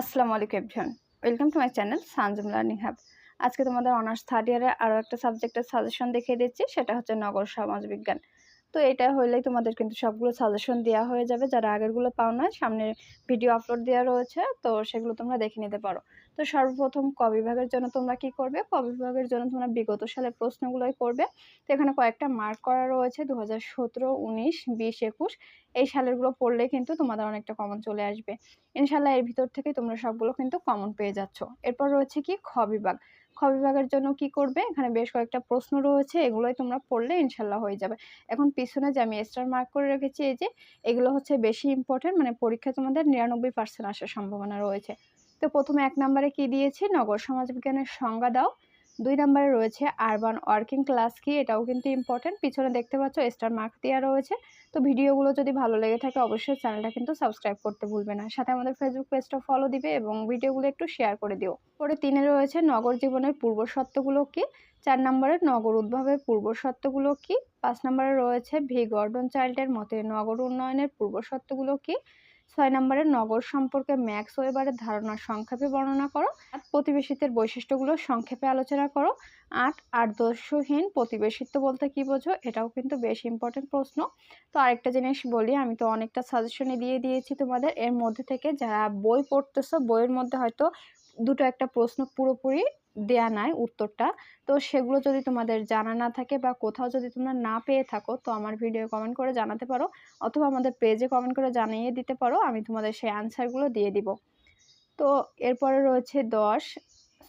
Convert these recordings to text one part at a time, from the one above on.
আসসালামু আলাইকুম everyone. Welcome to my channel Sanjum learning hub. আজকে তোমাদের অনার্স থার্ড ইয়ারে আরও একটা সাবজেক্টের সাজেশন দেখিয়ে দিচ্ছি, সেটা হচ্ছে নগর সমাজ বিজ্ঞান। তো এটা হলেই তোমাদের কিন্তু সবগুলো সাজেশন দেওয়া হয়ে যাবে। যারা আগেরগুলো পাও না সামনে ভিডিও আপলোড দেওয়া রয়েছে, তো সেগুলো তোমরা দেখে নিতে পারো। তো সর্বপ্রথম ক বিভাগের জন্য তোমরা কি করবে? ক বিভাগের জন্য তোমরা বিগত সালের প্রশ্নগুলোই করবে তো এখানে কয়েকটা মার্ক করা রয়েছে দু হাজার সতেরো, উনিশ, বিশ, একুশ। এই সালেরগুলো পড়লে কিন্তু তোমাদের অনেকটা কমন চলে আসবে। ইনশাল্লাহ এর ভিতর থেকে তোমরা সবগুলো কিন্তু কমন পেয়ে যাচ্ছ। এরপর রয়েছে কি? খ বিভাগ। খ বিভাগের জন্য কি করবে? এখানে বেশ কয়েকটা প্রশ্ন রয়েছে, এগুলোই তোমরা পড়লে ইনশাল্লাহ হয়ে যাবে। এখন পিছনে যে আমি স্টার মার্ক করে রেখেছি, এই যে এগুলো হচ্ছে বেশি ইম্পর্টেন্ট মানে পরীক্ষায় তোমাদের নিরানব্বই পার্সেন্ট আসার সম্ভাবনা রয়েছে। তো প্রথমে এক নম্বরে কি দিয়েছি? নগর সমাজবিজ্ঞানের সংজ্ঞা দাও। দুই নম্বরে রয়েছে আরবান ওয়ার্কিং ক্লাস কি, এটাও কিন্তু ইম্পর্টেন্ট পিছনে দেখতে পাচ্ছ স্টার মার্ক দেওয়া রয়েছে। তো ভিডিওগুলো যদি ভালো লেগে থাকে অবশ্যই চ্যানেলটা কিন্তু সাবস্ক্রাইব করতে ভুলবে না। সাথে আমাদের ফেসবুক পেজটা ফলো দিবে এবং ভিডিওগুলো একটু শেয়ার করে দিও। পরে তিনে রয়েছে নগর জীবনের পূর্বশর্তগুলো কি, চার নম্বরে নগর উদ্ভাবের পূর্বশর্তগুলো কি, পাঁচ নম্বরে রয়েছে ভি গর্ডন চাইল্ডের মতে নগর উন্নয়নের পূর্বশর্তগুলো কি ছয় নম্বরে নগর সম্পর্কে ম্যাক্স ওয়েবারের ধারণা সংক্ষেপে বর্ণনা করো। আট প্রতিবেশিত্বের বৈশিষ্ট্যগুলো সংক্ষেপে আলোচনা করো। আট, আদর্শহীন প্রতিবেশিত্ব বলতে কি বোঝো? এটাও কিন্তু বেশ ইম্পর্টেন্ট প্রশ্ন। তো আরেকটা জিনিস বলি, আমি তো অনেকটা সাজেশনে দিয়ে দিয়েছি তোমাদের। এর মধ্যে থেকে যারা বই পড়তেছো, বইয়ের মধ্যে হয়তো দুটো একটা প্রশ্ন পুরোপুরি দেয়া নাই উত্তরটা। তো সেগুলো যদি তোমাদের জানা না থাকে বা কোথাও যদি তোমরা না পেয়ে থাকো, তো আমার ভিডিও কমেন্ট করে জানাতে পারো অথবা আমাদের পেজে কমেন্ট করে জানিয়ে দিতে পারো, আমি তোমাদের সেই অ্যান্সারগুলো দিয়ে দিব। তো এরপরে রয়েছে দশ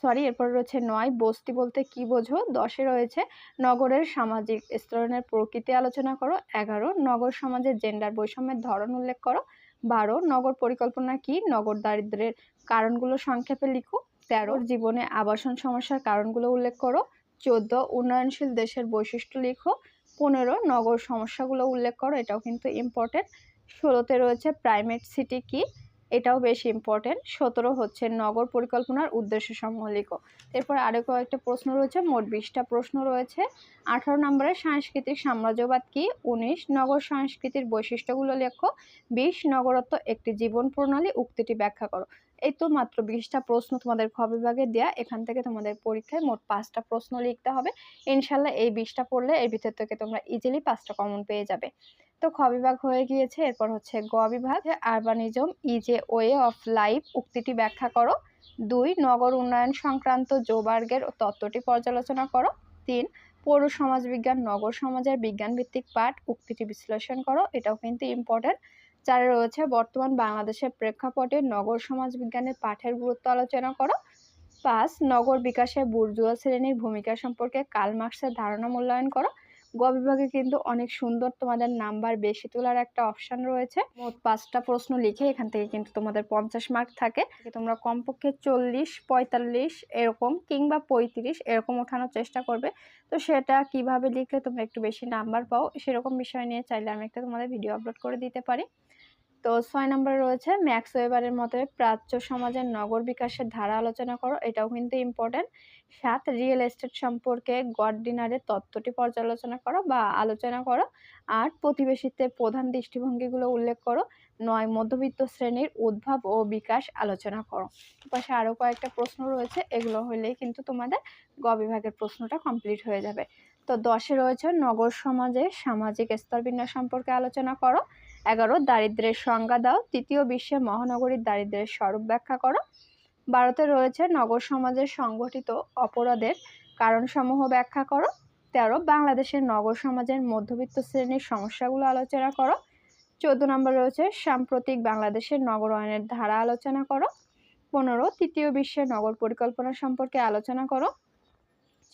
সরি এরপরে রয়েছে নয়, বস্তি বলতে কি বোঝো? দশে রয়েছে নগরের সামাজিক স্তরণের প্রকৃতি আলোচনা করো। এগারো, নগর সমাজের জেন্ডার বৈষম্যের ধরন উল্লেখ করো। বারো, নগর পরিকল্পনা কি? নগর দারিদ্রের কারণগুলো সংক্ষেপে লিখো। তেরো জীবনে আবাসন সমস্যার কারণগুলো উল্লেখ করো। চোদ্দ, উন্নয়নশীল দেশের বৈশিষ্ট্য লিখো। পনেরো, নগর সমস্যাগুলো উল্লেখ করো, এটাও কিন্তু ইম্পর্টেন্ট ষোলোতে রয়েছে প্রাইমেট সিটি কি? এটাও বেশ ইম্পর্টেন্ট সতেরো হচ্ছে নগর পরিকল্পনার উদ্দেশ্য সমূহ লিখো। এরপর আরও কয়েকটা প্রশ্ন রয়েছে, মোট বিশটা প্রশ্ন রয়েছে। আঠারো নম্বরে সাংস্কৃতিক সাম্রাজ্যবাদ কি? উনিশ, নগর সংস্কৃতির বৈশিষ্ট্যগুলো লেখো। বিশ, নগরত্ব একটি জীবন প্রণালী, উক্তিটি ব্যাখ্যা করো। এই তো মাত্র বিশটা প্রশ্ন তোমাদের খ বিভাগে দেওয়া এখান থেকে তোমাদের পরীক্ষায় মোট পাঁচটা প্রশ্ন লিখতে হবে। ইনশাল্লাহ এই বিশটা পড়লে এর ভিতর থেকে তোমরা ইজিলি পাঁচটা কমন পেয়ে যাবে। তো খ বিভাগ হয়ে গিয়েছে, এরপর হচ্ছে গ বিভাগ। Urbanism is a way of life উক্তিটি ব্যাখ্যা করো। দুই, নগর উন্নয়ন সংক্রান্ত জোবার্গের তত্ত্বটি পর্যালোচনা করো। তিন, পৌর সমাজবিজ্ঞান নগর সমাজের বিজ্ঞান ভিত্তিক পাঠ। উক্তিটি বিশ্লেষণ করো। এটাও কিন্তু ইম্পর্টেন্ট চারে রয়েছে, বর্তমান বাংলাদেশের প্রেক্ষাপটে নগর সমাজ বিজ্ঞানের পাঠের গুরুত্ব আলোচনা করো। পাঁচ, নগর বিকাশে বুর্জুয়া শ্রেণির ভূমিকা সম্পর্কে কাল মার্কসের ধারণা মূল্যায়ন করো। গ বিভাগে কিন্তু অনেক সুন্দর তোমাদের নাম্বার বেশি তোলার একটা অপশান রয়েছে। মোট পাঁচটা প্রশ্ন লিখে এখান থেকে কিন্তু তোমাদের পঞ্চাশ মার্ক থাকে। তোমরা কমপক্ষে চল্লিশ, পঁয়তাল্লিশ এরকম কিংবা পঁয়ত্রিশ এরকম ওঠানোর চেষ্টা করবে। তো সেটা কীভাবে লিখলে তোমরা একটু বেশি নাম্বার পাও, সেরকম বিষয় নিয়ে চাইলে আমি একটা তোমাদের ভিডিও আপলোড করে দিতে পারি। তো ছয় নম্বরে রয়েছে, ম্যাক্স ওয়েবারের মতে প্রাচ্য সমাজের নগর বিকাশের ধারা আলোচনা করো, এটাও কিন্তু ইম্পর্টেন্ট সাত, রিয়েল এস্টেট সম্পর্কে গড ডিনারের তত্ত্বটি পর্যালোচনা করো বা আলোচনা করো। আট প্রতিবেশিত্বের প্রধান দৃষ্টিভঙ্গিগুলো উল্লেখ করো। নয়, মধ্যবিত্ত শ্রেণির উদ্ভব ও বিকাশ আলোচনা করো। পাশে আরও কয়েকটা প্রশ্ন রয়েছে, এগুলো হলেই কিন্তু তোমাদের গ বিভাগের প্রশ্নটা কমপ্লিট হয়ে যাবে। তো দশে রয়েছে, নগর সমাজে সামাজিক স্তরবিন্যাস সম্পর্কে আলোচনা করো। এগারো, দারিদ্রের সংজ্ঞা দাও। তৃতীয় বিশ্বে মহানগরীর দারিদ্রের স্বরূপ ব্যাখ্যা করো। ভারতে রয়েছে নগর সমাজের সংগঠিত অপরাধের কারণসমূহ ব্যাখ্যা করো। তেরো, বাংলাদেশের নগর সমাজের মধ্যবিত্ত শ্রেণির সমস্যাগুলো আলোচনা করো। চোদ্দ নম্বর রয়েছে সাম্প্রতিক বাংলাদেশের নগরায়নের ধারা আলোচনা করো। পনেরো, তৃতীয় বিশ্বের নগর পরিকল্পনা সম্পর্কে আলোচনা করো।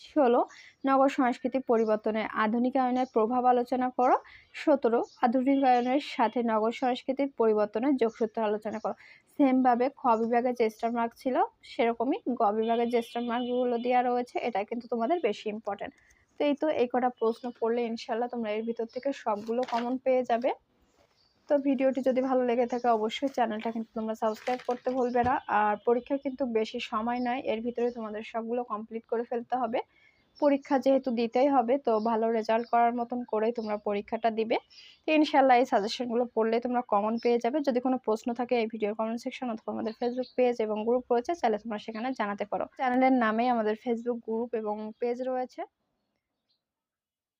ষোলো নগর সংস্কৃতি পরিবর্তনের আধুনিকায়নের প্রভাব আলোচনা করো। সতেরো, আধুনিকায়নের সাথে নগর সংস্কৃতির পরিবর্তনের যোগসূত্র আলোচনা করো। সেমভাবে খ বিভাগে যে মার্ক ছিল, সেরকমই গ বিভাগের যে স্টার মার্কগুলো দেওয়া রয়েছে, এটা কিন্তু তোমাদের বেশি ইম্পর্টেন্ট তো এই তো এই কটা প্রশ্ন পড়লে ইনশাল্লাহ তোমরা এর ভিতর থেকে সবগুলো কমন পেয়ে যাবে। তো ভিডিওটি যদি ভালো লেগে থাকে অবশ্যই চ্যানেলটা কিন্তু তোমরা সাবস্ক্রাইব করতে ভুলবে না। আর পরীক্ষা কিন্তু বেশি সময় নয়, এর ভিতরে তোমাদের সবগুলো কমপ্লিট করে ফেলতে হবে। পরীক্ষা যেহেতু দিতেই হবে, তো ভালো রেজাল্ট করার মতন করেই তোমরা পরীক্ষাটা দিবে। তো ইনশাল্লাহ এই সাজেশনগুলো পড়লে তোমরা কমন পেয়ে যাবে। যদি কোনো প্রশ্ন থাকে এই ভিডিওর কমেন্ট সেকশন অথবা আমাদের ফেসবুক পেজ এবং গ্রুপ রয়েছে তাহলে তোমরা সেখানে জানাতে পারো। চ্যানেলের নামেই আমাদের ফেসবুক গ্রুপ এবং পেজ রয়েছে।